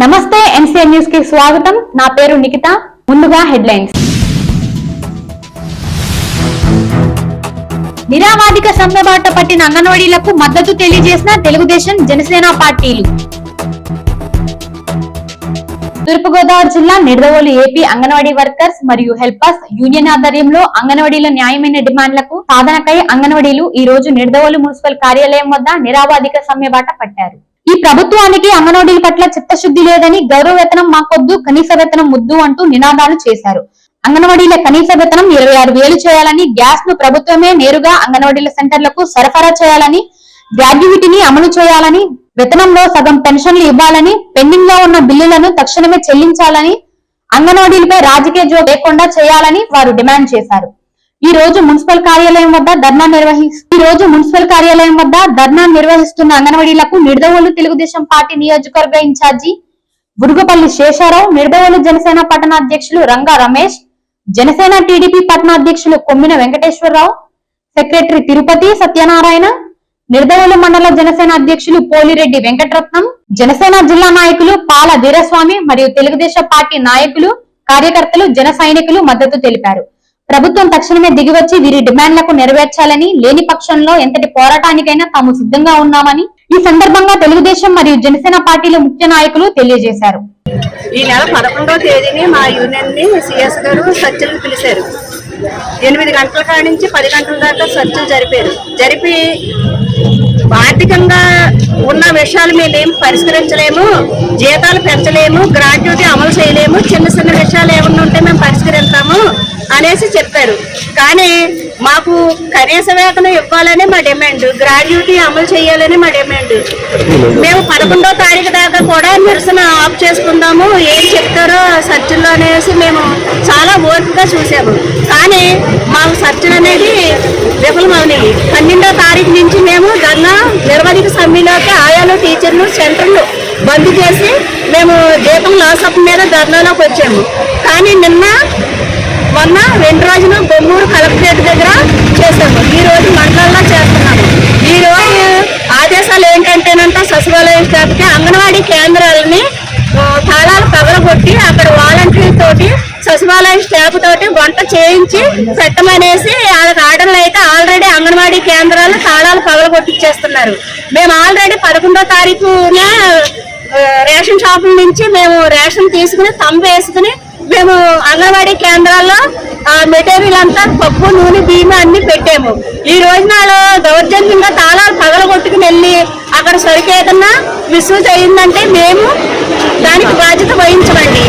నమస్తే ఎన్సీఎన్ న్యూస్కి స్వాగతం. నా పేరు నిఖిత. ముందుగా హెడ్లైన్స్. నిరావాదిక సమ్మెబాట పట్టిన అంగన్వాడీలకు మద్దతు తెలియజేసిన తెలుగుదేశం జనసేన పార్టీలు. తూర్పుగోదావరి జిల్లా నిడదవోలు ఏపీ అంగన్వాడీ వర్కర్స్ మరియు హెల్పర్స్ యూనియన్ ఆధ్వర్యంలో అంగన్వాడీల న్యాయమైన డిమాండ్లకు సాధనకై అంగన్వాడీలు ఈ రోజు నిడదవోలు మున్సిపల్ కార్యాలయం వద్ద నిరావాదిక సమ్మెబాట పట్టారు. ఈ ప్రభుత్వానికి అంగన్వాడీల పట్ల చిత్తశుద్ధి లేదని గౌరవ వేతనం మాకొద్దు కనీస వేతనం ముద్దు అంటూ నినాదాలు చేశారు. అంగన్వాడీల కనీస వేతనం ఇరవై ఆరు వేలు చేయాలని గ్యాస్ను ప్రభుత్వమే నేరుగా అంగన్వాడీల సెంటర్లకు సరఫరా చేయాలని గ్రాడ్యుయేటీని అమలు చేయాలని వేతనంలో సగం పెన్షన్లు ఇవ్వాలని పెండింగ్లో ఉన్న బిల్లులను తక్షణమే చెల్లించాలని అంగన్వాడీలపై రాజకీయ జో లేకుండా చేయాలని వారు డిమాండ్ చేశారు. ఈ రోజు మున్సిపల్ కార్యాలయం వద్ద ధర్నా నిర్వహిస్తూ ఈ రోజు మున్సిపల్ కార్యాలయం వద్ద ధర్నా నిర్వహిస్తున్న అంగన్వాడీలకు నిడదవోలు తెలుగుదేశం పార్టీ నియోజకవర్గ ఇన్ఛార్జి బుడుగపల్లి శేషారావు నిడదవోలు జనసేన పట్టణ అధ్యక్షులు రంగా రమేష్ జనసేన టీడీపీ పట్టణ అధ్యక్షులు కొమ్మిన వెంకటేశ్వరరావు సెక్రటరీ తిరుపతి సత్యనారాయణ నిర్దవోలు మండల జనసేన అధ్యక్షులు పోలిరెడ్డి వెంకటరత్నం జనసేన జిల్లా నాయకులు పాల వీరస్వామి మరియు తెలుగుదేశం పార్టీ నాయకులు కార్యకర్తలు జన సైనికులు మద్దతు తెలిపారు. ప్రభుత్వం తక్షణమే దిగివచ్చి వీరి డిమాండ్లకు నెరవేర్చాలని లేని పక్షంలో ఎంతటి పోరాటానికైనా తాము సిద్ధంగా ఉన్నామని ఈ సందర్భంగా తెలుగుదేశం మరియు జనసేన పార్టీల ముఖ్య నాయకులు తెలియజేశారు. ఈ నెల పదకొండవ తేదీని మా యూనియన్ని సిఎస్ గారు చర్చలకు పిలిచారు. ఎనిమిది గంటల కాడి నుంచి పది గంటల దాకా చర్చలు జరిపారు. జరిపి ఆర్థికంగా ఉన్న విషయాలు మేమేం పరిష్కరించలేము జీతాలు పెంచలేము గ్రాట్యుటీ అమలు చేయలేము చిన్న చిన్న విషయాలు ఏమన్నా ఉంటే మేము పరిష్కరిస్తాము. అనేసి చెప్పారు. కానీ మాకు కనీస వేతనం ఇవ్వాలని మా డిమాండ్ గ్రాడ్యుటీ అమలు చేయాలని మా డిమాండ్. మేము పదకొండో తారీఖు దాకా కూడా నిరసన ఆఫ్ చేసుకుందాము ఏం చెప్తారో చర్చల్లో అనేసి మేము చాలా ఓర్పుగా చూసాము. కానీ మాకు చర్చలు అనేది విఫలమవునాయి పన్నెండో తారీఖు నుంచి మేము గంగా నిర్వధిక సమ్మెలోకి ఆయాలు టీచర్లు సెంటర్లు బంద్ చేసి మేము దీపం లాసప్ మీద ధర్నాలోకి వచ్చాము. కానీ నిన్న మొన్న రెండు రోజులు బొమ్మూరు కలెక్టరేట్ దగ్గర చేశాము. ఈ రోజు మండలంలో చేస్తున్నాము. ఈ రోజు ఆదేశాలు ఏంటంటేనంట సచివాలయం శాఖకి అంగన్వాడీ కేంద్రాలని తాళాలు పగలగొట్టి అక్కడ వాలంటీర్ తోటి సచివాలయం స్టాఫ్ తోటి వంట చేయించి పెట్టమనేసి వాళ్ళకి ఆర్డర్లు అయితే ఆల్రెడీ అంగన్వాడీ కేంద్రాలు తాళాలు పగలగొట్టిచ్చేస్తున్నారు మేము ఆల్రెడీ పదకొండో తారీఖున రేషన్ షాపుల నుంచి మేము రేషన్ తీసుకుని తంబు వేసుకుని మేము అంగన్వాడీ కేంద్రాల్లో మెటీరియల్ అంతా పప్పు నూనె బియ్యం అన్ని పెట్టాము. ఈ రోజు నాడు దౌర్జన్యంగా తాళాలు పగలగొట్టుకుని వెళ్ళి అక్కడ సరికి ఏదన్నా మిస్యూజ్ అయిందంటే మేము దానికి బాధ్యత వహించమండి.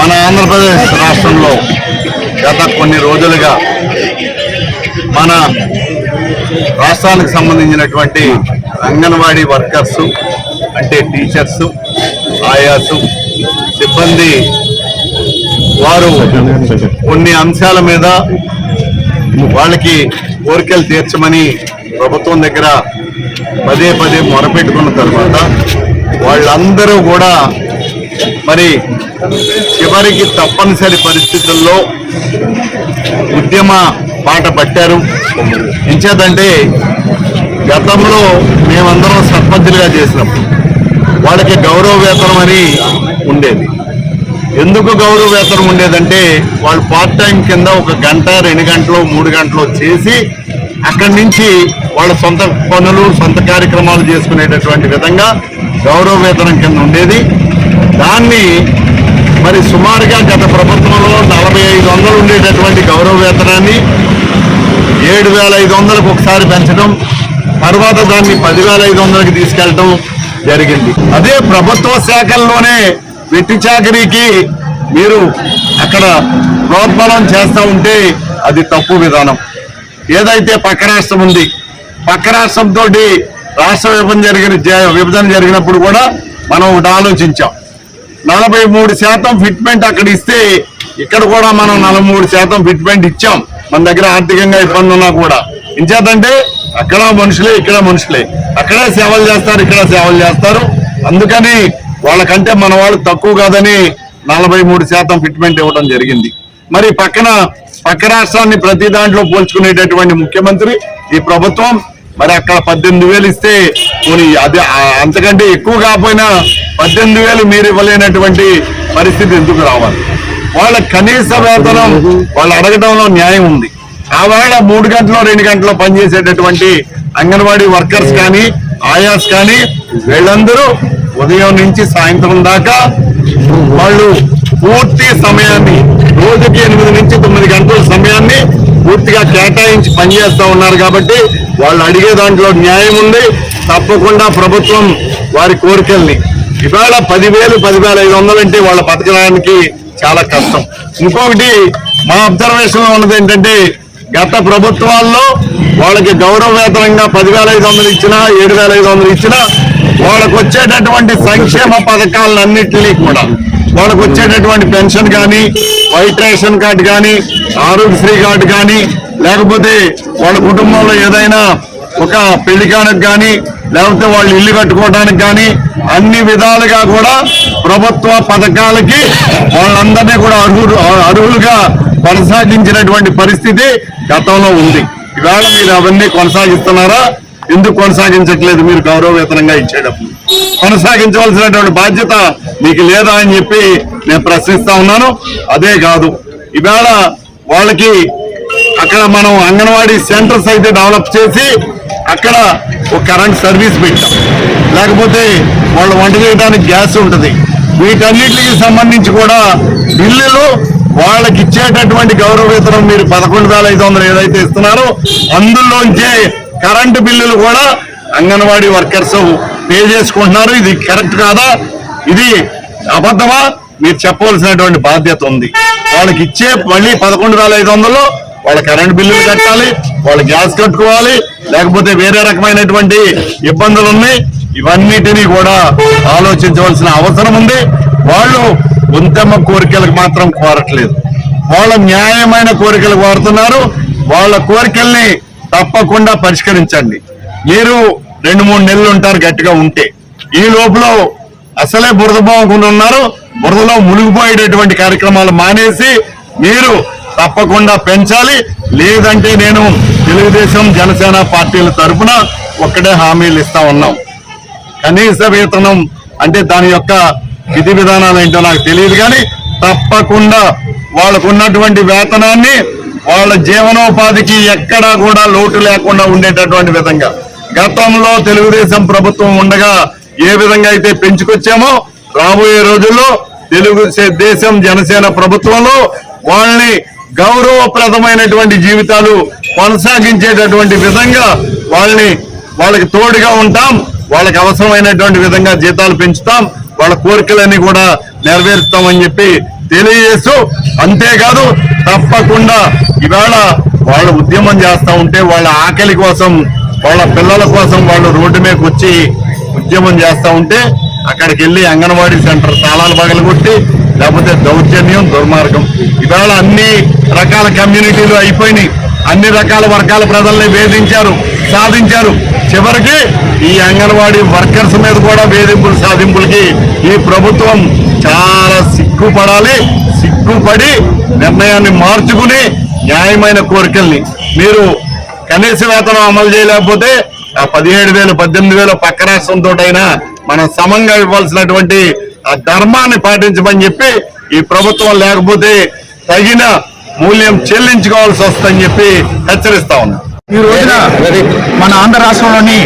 మన ఆంధ్రప్రదేశ్ రాష్ట్రంలో గత కొన్ని రోజులుగా మన రాష్ట్రానికి సంబంధించినటువంటి అంగన్వాడీ వర్కర్స్ అంటే టీచర్స్ ఆయాసు సిబ్బంది వారు కొన్ని అంశాల మీద వాళ్ళకి కోరికలు తీర్చమని ప్రభుత్వం దగ్గర పదే పదే మొరపెట్టుకున్న తర్వాత వాళ్ళందరూ కూడా మరి చివరికి తప్పనిసరి పరిస్థితుల్లో ఉద్యమ పాట పట్టారు. ఎంచేదంటే గతంలో మేమందరం సర్పంచులుగా చేసినాం. వాళ్ళకి గౌరవ వేతనం అని ఉండేది. ఎందుకు గౌరవ వేతనం ఉండేదంటే వాళ్ళు పార్ట్ టైం కింద ఒక గంట రెండు గంటలు మూడు గంటలు చేసి అక్కడి నుంచి వాళ్ళ సొంత పనులు సొంత కార్యక్రమాలు చేసుకునేటటువంటి విధంగా గౌరవ వేతనం కింద ఉండేది. దాన్ని మరి సుమారుగా గత ప్రభుత్వంలో నలభై ఐదు వందలు ఉండేటటువంటి గౌరవ వేతనాన్ని ఏడు వేల ఐదు వందలకు ఒకసారి పెంచడం తర్వాత దాన్ని పదివేల ఐదు వందలకి తీసుకెళ్ళటం జరిగింది. అదే ప్రభుత్వ శాఖల్లోనే వెట్టి చాకరీకి మీరు అక్కడ ప్రోద్బలం చేస్తూ ఉంటే అది తప్పు విధానం. ఏదైతే పక్క రాష్ట్రం ఉంది పక్క రాష్ట్రంతో రాష్ట్ర విభజన జరిగిన జ- విభజన జరిగినప్పుడు కూడా మనం ఒకటి ఆలోచించాం. నలభై మూడు శాతం ఫిట్మెంట్ అక్కడ ఇస్తే ఇక్కడ కూడా మనం నలభై మూడు శాతం ఫిట్మెంట్ ఇచ్చాం. మన దగ్గర ఆర్థికంగా ఇబ్బంది ఉన్నా కూడా. ఇంచేతంటే అక్కడ మనుషులే ఇక్కడ మనుషులే. అక్కడే సేవలు చేస్తారు ఇక్కడ సేవలు చేస్తారు. అందుకని వాళ్ళకంటే మన వాళ్ళు తక్కువ కాదని నలభై మూడు శాతం ఫిట్మెంట్ ఇవ్వడం జరిగింది. మరి పక్కన పక్క రాష్ట్రాన్ని ప్రతి దాంట్లో పోల్చుకునేటటువంటి ముఖ్యమంత్రి ఈ ప్రభుత్వం మరి అక్కడ పద్దెనిమిది వేలు ఇస్తే అది అంతకంటే ఎక్కువ కాకపోయినా పద్దెనిమిది వేలు మీరు ఇవ్వలేనటువంటి పరిస్థితి ఎందుకు రావాలి? వాళ్ళ కనీస వేతనం వాళ్ళు అడగడంలో న్యాయం ఉంది. ఆ వేళ మూడు గంటలు రెండు గంటలు పనిచేసేటటువంటి అంగన్వాడీ వర్కర్స్ కానీ ఆయాస్ కానీ వీళ్ళందరూ ఉదయం నుంచి సాయంత్రం దాకా వాళ్ళు పూర్తి సమయాన్ని రోజుకి ఎనిమిది నుంచి తొమ్మిది గంటల సమయాన్ని పూర్తిగా కేటాయించి పనిచేస్తూ ఉన్నారు కాబట్టి వాళ్ళు అడిగే దాంట్లో న్యాయం ఉంది. తప్పకుండా ప్రభుత్వం వారి కోరికల్ని ఇవాళ పదివేలు పదివేల ఐదు వందలు అంటే వాళ్ళ బతకడానికి చాలా కష్టం. ఇంకొకటి మా అబ్జర్వేషన్లో ఉన్నది ఏంటంటే గత ప్రభుత్వాల్లో వాళ్ళకి గౌరవ వేతనంగా పదివేల ఐదు వందలు ఇచ్చినా ఏడు వేల ఐదు వందలు ఇచ్చినా వాళ్ళకు వచ్చేటటువంటి సంక్షేమ పథకాలన్నింటినీ కూడా వాళ్ళకు వచ్చేటటువంటి పెన్షన్ కానీ వైట్ రేషన్ కార్డు కానీ ఆరోగ్యశ్రీ కార్డు కానీ లేకపోతే వాళ్ళ కుటుంబంలో ఏదైనా ఒక పెళ్ళి కానీ లేకపోతే వాళ్ళు ఇల్లు కట్టుకోవడానికి కానీ అన్ని విధాలుగా కూడా ప్రభుత్వ పథకాలకి వాళ్ళందరినీ కూడా అర్హులు అర్హులుగా కొనసాగించినటువంటి పరిస్థితి గతంలో ఉంది. ఇవాళ మీరు అవన్నీ కొనసాగిస్తున్నారా? ఎందుకు కొనసాగించట్లేదు మీరు గౌరవ వేతనంగా ఇచ్చేటప్పుడు? కొనసాగించవలసినటువంటి బాధ్యత మీకు లేదా అని చెప్పి నేను ప్రశ్నిస్తా ఉన్నాను. అదే కాదు ఇవాళ వాళ్ళకి అక్కడ మనం అంగన్వాడీ సెంటర్స్ అయితే డెవలప్ చేసి అక్కడ ఒక కరెంట్ సర్వీస్ పెట్టాం. లేకపోతే వాళ్ళు వంట చేయడానికి గ్యాస్ ఉంటుంది. వీటన్నిటికి సంబంధించి కూడా బిల్లులు వాళ్ళకి ఇచ్చేటటువంటి గౌరవ వేతనం మీరు పదకొండు వేల ఐదు వందలు ఏదైతే ఇస్తున్నారో అందులోంచే కరెంటు బిల్లులు కూడా అంగన్వాడీ వర్కర్స్ పే చేసుకుంటున్నారు. ఇది కరెక్ట్ కాదా? ఇది అబద్ధమా? మీరు చెప్పవలసినటువంటి బాధ్యత ఉంది. వాళ్ళకి ఇచ్చే మళ్ళీ పదకొండు వేల ఐదు వందలు వాళ్ళ కరెంట్ బిల్లులు కట్టాలి వాళ్ళ గ్యాస్ కట్టుకోవాలి లేకపోతే వేరే రకమైనటువంటి ఇబ్బందులు ఉన్నాయి. ఇవన్నిటినీ కూడా ఆలోచించవలసిన అవసరం ఉంది. వాళ్ళు గుంతమ్మ కోరికలకు మాత్రం కోరట్లేదు. వాళ్ళ న్యాయమైన కోరికలు కోరుతున్నారు. వాళ్ళ కోరికల్ని తప్పకుండా పరిష్కరించండి. మీరు రెండు మూడు నెలలు ఉంటారు గట్టిగా ఉంటే. ఈ లోపల అసలే బురద బాగుకుండా ఉన్నారు. బురదలో మునిగిపోయేటటువంటి కార్యక్రమాలు మానేసి మీరు తప్పకుండా పెంచాలి. లేదంటే నేను తెలుగుదేశం జనసేన పార్టీల తరఫున ఒక్కడే హామీలు ఇస్తా ఉన్నాం. కనీస వేతనం అంటే దాని యొక్క విధి విధానాలు ఏంటో నాకు తెలియదు కానీ తప్పకుండా వాళ్ళకు ఉన్నటువంటి వేతనాన్ని వాళ్ళ జీవనోపాధికి ఎక్కడా కూడా లోటు లేకుండా ఉండేటటువంటి విధంగా. గతంలో తెలుగుదేశం ప్రభుత్వం ఉండగా ఏ విధంగా అయితే పెంచుకొచ్చామో రాబోయే రోజుల్లో తెలుగు దేశం జనసేన ప్రభుత్వంలో వాళ్ళని గౌరవప్రదమైనటువంటి జీవితాలు కొనసాగించేటటువంటి విధంగా వాళ్ళని వాళ్ళకి తోడుగా ఉంటాం వాళ్ళకి అవసరమైనటువంటి విధంగా జీతాలు పెంచుతాం వాళ్ళ కోరికలన్నీ కూడా నెరవేరుస్తామని చెప్పి తెలియజేస్తూ అంతేకాదు తప్పకుండా ఇవాళ వాళ్ళు ఉద్యమం చేస్తూ ఉంటే వాళ్ళ ఆకలి కోసం వాళ్ళ పిల్లల కోసం వాళ్ళు రోడ్డు మీదకి వచ్చి ఉద్యమం చేస్తూ ఉంటే అక్కడికి వెళ్ళి అంగన్వాడీ సెంటర్ తాళాలు పగలగొట్టి లేకపోతే దౌర్జన్యం దుర్మార్గం. ఇవాళ అన్ని రకాల కమ్యూనిటీలు అయిపోయినాయి. అన్ని రకాల వర్గాల ప్రజల్ని వేధించారు సాధించారు. చివరికి ఈ అంగన్వాడీ వర్కర్స్ మీద కూడా వేధింపులు సాధింపులకి ఈ ప్రభుత్వం చాలా సిగ్గుపడాలి సిగ్గుపడి నిర్ణయాన్ని మార్చుకుని న్యాయమైన కోరికల్ని. మీరు కనీస వేతనం అమలు చేయలేకపోతే ఆ పదిహేడు వేలు పద్దెనిమిది వేలు పక్క రాష్ట్రంతో అయినా మనం సమంగా ఇవ్వాల్సినటువంటి ఆ ధర్మాన్ని పాటించమని చెప్పి ఈ ప్రభుత్వం లేకపోతే తగిన మూల్యం చెల్లించుకోవాల్సి వస్తుందని చెప్పి హెచ్చరిస్తా ఉన్నా. ఈ రోజున మన ఆంధ్ర రాష్ట్రంలోని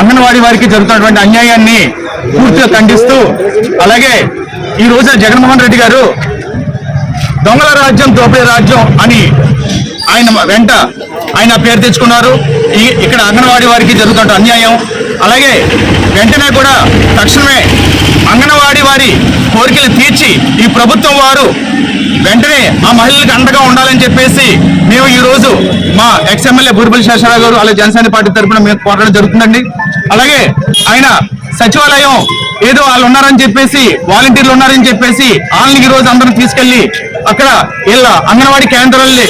అంగన్వాడీ వారికి జరుగుతున్నటువంటి అన్యాయాన్ని పూర్తిగా ఖండిస్తూ అలాగే ఈ రోజున జగన్మోహన్ రెడ్డి గారు దొంగల రాజ్యం దోపిడీ రాజ్యం అని ఆయన వెంట ఆయన పేరు తెచ్చుకున్నారు. ఇక్కడ అంగన్వాడీ వారికి జరుగుతున్న అన్యాయం. అలాగే వెంటనే కూడా తక్షణమే అంగన్వాడీ వారి కోరికలు తీర్చి ఈ ప్రభుత్వం వారు వెంటనే మా మహిళలకు అండగా ఉండాలని చెప్పేసి మేము ఈ రోజు మా ఎక్స్ఎమ్మెల్యే బుర్బల్ శేషరావు గారు అలాగే జనసేన పార్టీ తరఫున మేము కోరడం జరుగుతుందండి. అలాగే ఆయన సచివాలయం ఏదో వాళ్ళు ఉన్నారని చెప్పేసి వాలంటీర్లు ఉన్నారని చెప్పేసి వాళ్ళని ఈ రోజు అందరం తీసుకెళ్ళి అక్కడ వీళ్ళ అంగన్వాడీ కేంద్రాలని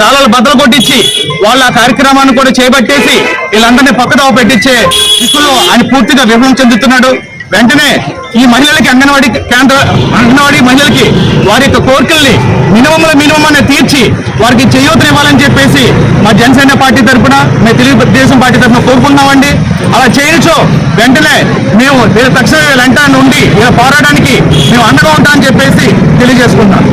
తాళాలు బద్దలు కొట్టించి వాళ్ళ కార్యక్రమాన్ని కూడా చేపట్టేసి వీళ్ళందరినీ పక్కదావ పెట్టించే దిశలో ఆయన పూర్తిగా విఫలం చెందుతున్నాడు. వెంటనే ఈ మహిళలకి అంగన్వాడీ కేంద్ర అంగన్వాడీ మహిళలకి వారి యొక్క కోరికల్ని మినిమంలో మినిమం తీర్చి వారికి చేయూతనివ్వాలని చెప్పేసి మా జనసేన పార్టీ తరఫున మేము తెలుగుదేశం పార్టీ తరఫున కోరుకుందామండి అలా చేయొచ్చు. వెంటనే మేము తక్షణ వెంట నుండి ఇలా పోరాటానికి మేము అండగా ఉంటామని చెప్పేసి తెలియజేసుకున్నాం